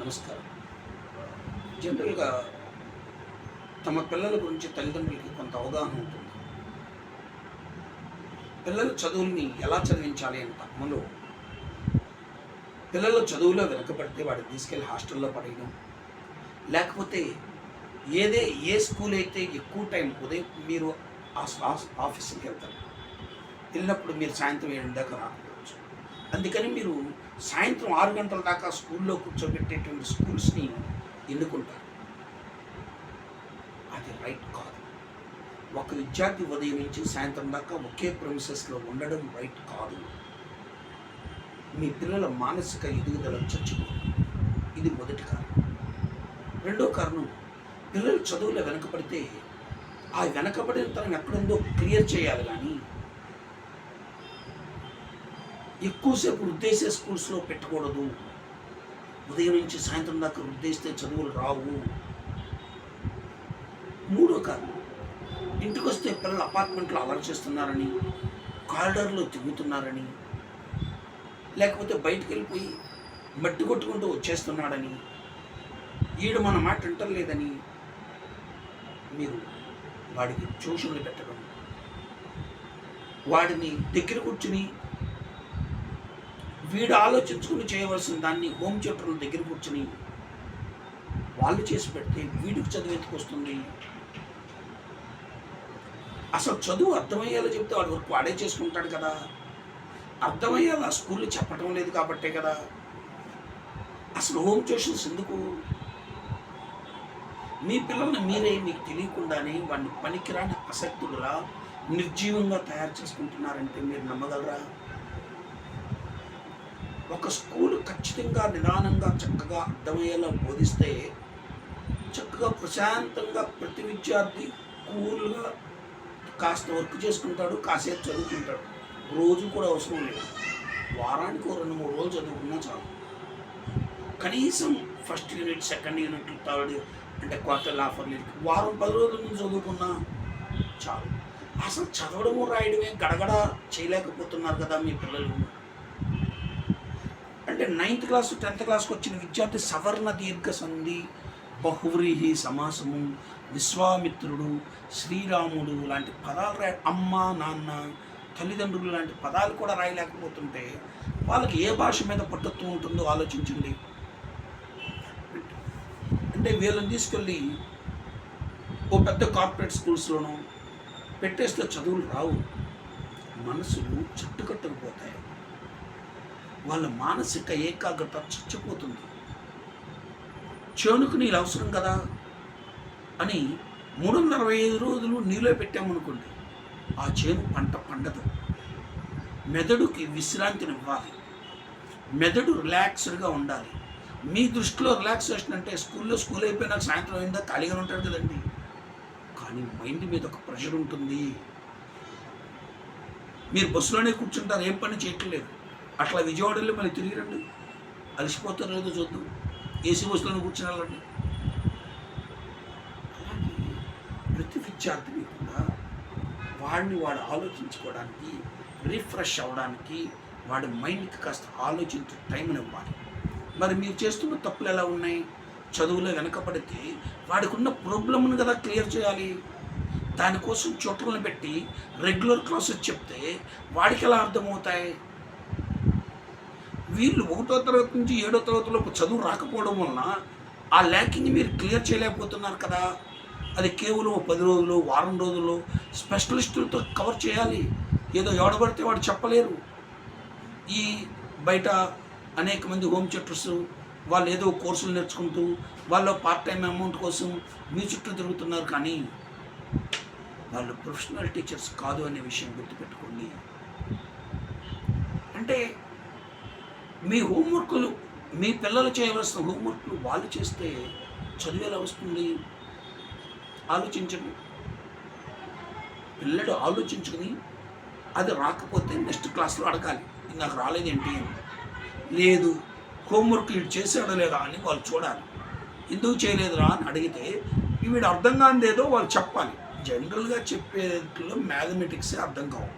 నమస్కారం. జనరల్గా తమ పిల్లల గురించి తల్లిదండ్రులకి కొంత అవగాహన ఉంటుంది. పిల్లల చదువుల్ని ఎలా చదివించాలి అని తమలో పిల్లలు చదువులో వెనకబడితే వాడిని తీసుకెళ్ళి హాస్టల్లో పడేయడం లేకపోతే ఏదే ఏ స్కూల్ అయితే ఎక్కువ టైం ఉదయం మీరు ఆ ఆఫీస్కి వెళ్తారు వెళ్ళినప్పుడు మీరు సాయంత్రం ఏడు దాకా అందుకని మీరు సాయంత్రం ఆరు గంటల దాకా స్కూల్లో కూర్చోబెట్టేటువంటి స్కూల్స్ని ఎన్నుకుంటారు. అది రైట్ కాదు. ఒక విద్యార్థి ఉదయం నుంచి సాయంత్రం దాకా ఒకే ప్రొమిసెస్లో ఉండడం రైట్ కాదు. మీ పిల్లల మానసిక ఎదుగుదల చచ్చిపోతుంది ఇది మొదటి కారణం. రెండో కారణం పిల్లలు చదువులో వెనకబడితే ఆ వెనకబడిన తనం ఎక్కడుందో క్లియర్ చేయాలి కానీ ఎక్కువసేపు వృద్ధేసే స్కూల్స్లో పెట్టకూడదు. ఉదయం నుంచి సాయంత్రం దాకా వృద్ధేస్తే చదువులు రావు. మూడో కారణం ఇంటికి వస్తే పిల్లలు అపార్ట్మెంట్లో అలర్ చేస్తున్నారని కారిడార్లో తిరుగుతున్నారని లేకపోతే బయటికి వెళ్ళిపోయి మట్టి కొట్టుకుంటూ వచ్చేస్తున్నాడని ఈడు మన మాట వింటలేదని మీరు వాడికి ట్యూషన్లు పెట్టడం వాడిని దగ్గర కూర్చుని వీడు ఆలోచించుకుని చేయవలసిన దాన్ని హోమ్ థియేటర్ల దగ్గర కూర్చుని వాళ్ళు చేసి పెడితే వీడికి చదువు ఎందుకు వస్తుంది? అసలు చదువు అర్థమయ్యేలా చెప్తే వాడి వరకు వాడే చేసుకుంటాడు కదా. అర్థమయ్యేలా స్కూల్లో చెప్పటం లేదు కాబట్టే కదా. అసలు హోమ్ ట్యూషన్స్ ఎందుకు? మీ పిల్లల్ని మీరే మీకు తెలియకుండానే వాడిని పనికిరాని ఆసక్తులుగా నిర్జీవంగా తయారు చేసుకుంటున్నారంటే మీరు నమ్మగలరా? ఒక స్కూల్ ఖచ్చితంగా నిదానంగా చక్కగా అర్థమయ్యేలా బోధిస్తే చక్కగా ప్రశాంతంగా ప్రతి విద్యార్థి కూల్గా కాస్త వర్క్ చేసుకుంటాడు కాసేపు చదువుకుంటాడు. రోజు కూడా అవసరం లేదు. వారానికి రెండు మూడు రోజులు చదువుకున్నా చాలు. కనీసం first unit second unit third అంటే క్వార్టర్ ఆఫర్ వారం పది రోజుల నుంచి చదువుకున్నా చాలు. అసలు చదవడము రాయడమే గడగడ చేయలేకపోతున్నారు కదా మీ పిల్లలు. అంటే నైన్త్ క్లాస్ టెన్త్ క్లాస్కి వచ్చిన విద్యార్థి సవర్ణ దీర్ఘ సంధి బహువ్రీహి సమాసము విశ్వామిత్రుడు శ్రీరాముడు లాంటి పదాలు రా అమ్మ నాన్న తల్లిదండ్రులు లాంటి పదాలు కూడా రాయలేకపోతుంటే వాళ్ళకి ఏ భాష మీద పట్టుత్వం ఉంటుందో ఆలోచించండి. అంటే వీళ్ళని తీసుకెళ్ళి ఓ పెద్ద కార్పొరేట్ స్కూల్స్లోనూ పెట్టేస్తే చదువులు రావు. మనసులు చుట్టుకట్టుకుపోతాయి వాళ్ళ మానసిక ఏకాగ్రత చచ్చిపోతుంది. చేనుకు నీళ్ళు అవసరం కదా? అని మూడు వందల అరవై ఐదు రోజులు నీళ్ళో పెట్టామనుకోండి ఆ చేను పంట పండదు. మెదడుకి విశ్రాంతిని ఇవ్వాలి. మెదడు రిలాక్స్డ్గా ఉండాలి. మీ దృష్టిలో రిలాక్సేషన్ అంటే స్కూల్లో స్కూల్ అయిపోయినాక సాయంత్రం అయిందా? ఖాళీగా ఉంటాడు కదండి. కానీ మైండ్ మీద ఒక ప్రెషర్ ఉంటుంది. మీరు బస్సులోనే కూర్చుంటారు ఏం పని చేయట్లేదు. అట్లా విజయవాడ వెళ్ళి మళ్ళీ తిరిగి రండి. అలసిపోతారు లేదో చూద్దాం. ఏసీ బస్సులను కూర్చుని వెళ్ళండి. అలాగే ప్రతి విద్యార్థిని కూడా వాడిని వాడు ఆలోచించుకోవడానికి రిఫ్రెష్ అవ్వడానికి వాడి మైండ్కి కాస్త ఆలోచించే టైంని ఇవ్వాలి. మరి మీరు చేస్తున్న తప్పులు ఎలా ఉన్నాయి? చదువులో వెనకబడితే వాడికి ఉన్న ప్రాబ్లమ్ను కదా క్లియర్ చేయాలి. దానికోసం చోట్లను పెట్టి రెగ్యులర్ క్లాసెస్ చెప్తే వాడికి ఎలా అర్థమవుతాయి? వీళ్ళు ఒకటో తరగతి నుంచి ఏడో తరగతిలోపు చదువు రాకపోవడం వలన ఆ ల్యాకింగ్ మీరు క్లియర్ చేయలేకపోతున్నారు కదా. అది కేవలం పది రోజులు వారం రోజులు స్పెషలిస్టులతో కవర్ చేయాలి. ఏదో ఎవడబడితే వాడు చెప్పలేరు. ఈ బయట అనేక మంది హోమ్ థియేటర్స్ వాళ్ళు ఏదో కోర్సులు నేర్చుకుంటూ వాళ్ళు పార్ట్ టైం అమౌంట్ కోసం మీ చుట్టూ తిరుగుతున్నారు కానీ వాళ్ళు ప్రొఫెషనల్ టీచర్స్ కాదు అనే విషయం గుర్తుపెట్టుకోండి. అంటే మీ హోంవర్క్లు మీ పిల్లలు చేయవలసిన హోంవర్క్లు వాళ్ళు చేస్తే చదువు ఎలా వస్తుంది? ఆలోచించండి. పిల్లడు ఆలోచించుకుని అది రాకపోతే నెక్స్ట్ క్లాస్లో అడగాలి. ఇది నాకు రాలేదేంటి ఏంటి లేదు హోంవర్క్ వీడు చేశాడో లేదా అని వాళ్ళు చూడాలి. ఎందుకు చేయలేదురా అని అడిగితే వీడు అర్థం కానిది ఏదో వాళ్ళు చెప్పాలి. జనరల్గా చెప్పేట్లో మ్యాథమెటిక్సే అర్థం కావు.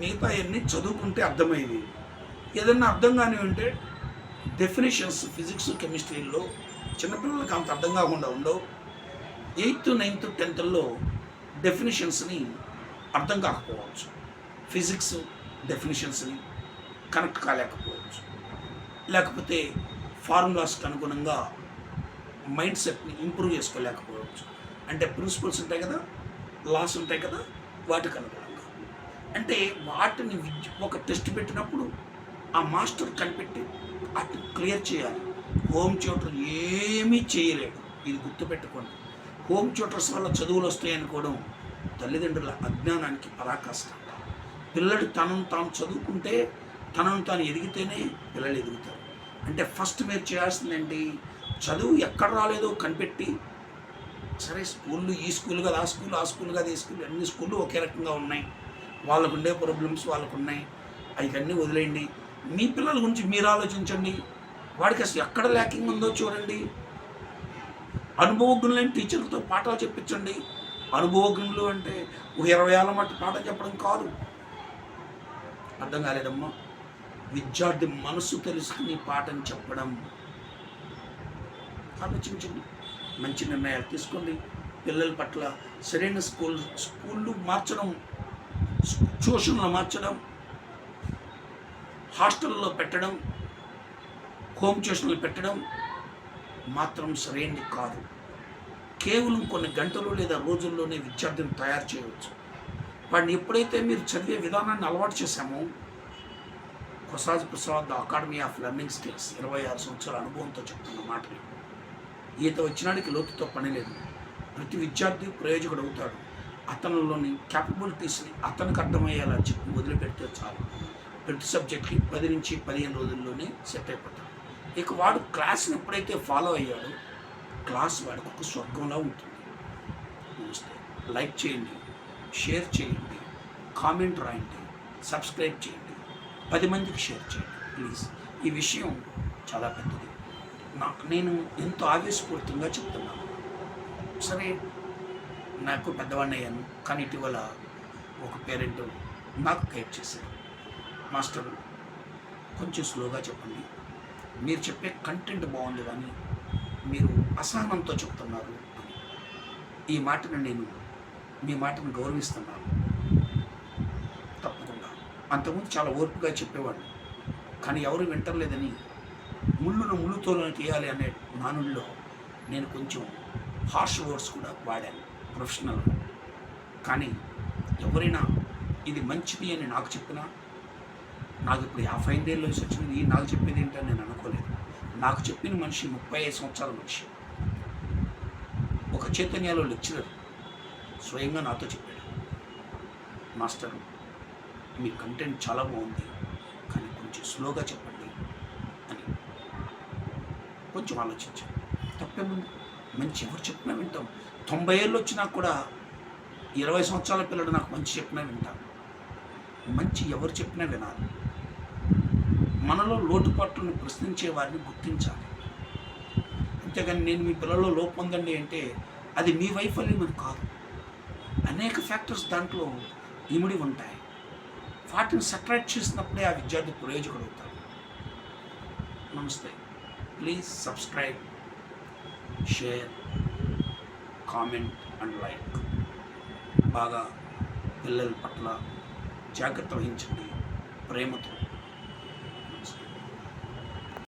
మిగతా అన్నీ చదువుకుంటే అర్థమయ్యేది. ఏదన్నా అర్థం కాని ఉంటే డెఫినేషన్స్ ఫిజిక్స్ కెమిస్ట్రీలో చిన్నపిల్లలకి అంత అర్థం కాకుండా ఉండవు. ఎయిత్ నైన్త్ టెన్త్లో డెఫినేషన్స్ని అర్థం కాకపోవచ్చు. ఫిజిక్స్ డెఫినేషన్స్ని కనెక్ట్ కాలేకపోవచ్చు. లేకపోతే ఫార్ములాస్కి అనుగుణంగా మైండ్ సెట్ని ఇంప్రూవ్ చేసుకోలేకపోవచ్చు. అంటే ప్రిన్సిపల్స్ ఉంటాయి కదా లాస్ ఉంటాయి కదా వాటికి అనుగుణంగా. అంటే వాటిని ఒక టెస్ట్ పెట్టినప్పుడు ఆ మాస్టర్ కనిపెట్టి అటు క్లియర్ చేయాలి. హోమ్ ట్యూటర్ ఏమీ చేయలేడు ఇది గుర్తుపెట్టుకోండి. హోమ్ ట్యూటర్స్ వల్ల చదువులు వస్తాయి అనుకోవడం తల్లిదండ్రుల అజ్ఞానానికి పరాకాష్ట. పిల్లడు తనను తాను చదువుకుంటే తనను తాను ఎదిగితేనే పిల్లలు ఎదుగుతారు. అంటే ఫస్ట్ మీరు చేయాల్సిందండి చదువు ఎక్కడ రాలేదో కనిపెట్టి సరే స్కూళ్ళు ఈ స్కూల్ కాదు ఆ స్కూల్ ఆ స్కూల్ కాదు ఈ స్కూల్ అన్ని స్కూళ్ళు ఒకే రకంగా ఉన్నాయి. వాళ్ళకు ఉండే ప్రాబ్లమ్స్ వాళ్ళకు ఉన్నాయి అవన్నీ వదిలేయండి. మీ పిల్లల గురించి మీరు ఆలోచించండి. వాడికి అసలు ఎక్కడ ల్యాకింగ్ ఉందో చూడండి. అనుభవజ్ఞులైన టీచర్లతో పాఠాలు చెప్పించండి. అనుభవజ్ఞులు అంటే ఇరవై ఏళ్ళ మట్టి పాఠం చెప్పడం కాదు. అర్థం కాలేదమ్మా? విద్యార్థి మనసు తెలుసుకుని పాఠం చెప్పడం. ఆలోచించండి. మంచి నిర్ణయాలు తీసుకోండి. పిల్లల పట్ల సరైన స్కూల్ స్కూళ్ళు మార్చడం ట్యూషన్లో మార్చడం హాస్టల్లో పెట్టడం హోమ్ ట్యూషన్లు పెట్టడం మాత్రం సరైనది కాదు. కేవలం కొన్ని గంటలు లేదా రోజుల్లోనే విద్యార్థిని తయారు చేయవచ్చు. వాడిని ఎప్పుడైతే మీరు చదివే విధానాన్ని అలవాటు చేశామో Prasad Prasad academy of learning skills ఇరవై ఆరు సంవత్సరాల అనుభవంతో చెప్తున్న మాటలు. ఈత వచ్చినాడికి లోతుతో పని లేదు. ప్రతి విద్యార్థి ప్రయోజకుడు అవుతాడు. అతనిలోని క్యాపబిలిటీస్ని అతనికి అర్థమయ్యేలా చెప్పి వదిలిపెడితే చాలు. ప్రతి సబ్జెక్ట్కి పది నుంచి పదిహేను రోజుల్లోనే సెట్ అయిపోతాడు ఇక వాడు క్లాస్ని ఎప్పుడైతే ఫాలో అయ్యాడో క్లాస్ వాడికి ఒక స్వర్గంలా ఉంటుంది. నమస్తే. లైక్ చేయండి షేర్ చేయండి కామెంట్ రాయండి సబ్స్క్రైబ్ చేయండి పది మందికి షేర్ చేయండి ప్లీజ్. ఈ విషయం చాలా పెద్దది. నాకు నేను ఎంతో ఆవేశపూరితంగా చెప్తున్నాను. సరే నాకు పెద్దవాడిని అయ్యాను కానీ ఇటీవల ఒక పేరెంట్ నాకు గైడ్ చేశారు మాస్టర్ కొంచెం స్లోగా చెప్పండి. మీరు చెప్పే కంటెంట్ బాగుంది కానీ మీరు అసహనంతో చెప్తున్నారు అని. ఈ మాటను నేను మీ మాటను గౌరవిస్తున్నాను. తప్పకుండా. అంతకుముందు చాలా ఓర్పుగా చెప్పేవాడిని. కానీ ఎవరు వింటలేదని ముళ్ళును ముళ్ళుతోలను తీయాలి అనే నానుల్లో నేను కొంచెం హార్ష్ వర్డ్స్ కూడా వాడాను ప్రొఫెషనల్గా. కానీ ఎవరైనా ఇది మంచిది అని నాకు చెప్పినా నాకు ఇప్పుడు యాభై ఐదేళ్ళు వయసు వచ్చింది నాకు చెప్పింది ఏంటని నేను అనుకోలేదు. నాకు చెప్పిన మనిషి ముప్పై ఐదు సంవత్సరాల మనిషి. ఒక చైతన్యాలో లెక్చరర్ స్వయంగా నాతో చెప్పాడు. మాస్టర్ మీ కంటెంట్ చాలా బాగుంది కానీ కొంచెం స్లోగా చెప్పండి అని కొంచెం ఆలోచించాను తప్పేముంది? మంచి ఎవరు చెప్పినా వింటాం. తొంభై ఏళ్ళు వచ్చినా కూడా ఇరవై సంవత్సరాల పిల్లడు నాకు మంచి చెప్పినా వింటాను మంచి ఎవరు చెప్పినా వినాలి. మనలో లోటుపాట్లను ప్రశ్నించే వారిని గుర్తించాలి. అంతేగాని నేను మీ పిల్లల్లో లోపొందండి అంటే అది మీ వైఫల్యం అని కాదు. అనేక ఫ్యాక్టర్స్ దాంట్లో ఇమిడి ఉంటాయి. వాటిని సట్రాక్ట్ చేసినప్పుడే ఆ విద్యార్థి ప్రయోజకుడు అవుతాడు నమస్తే. Please subscribe share comment and like. బాగా పిల్లల పట్ల జాగ్రత్త వహించండి. ప్రేమతో.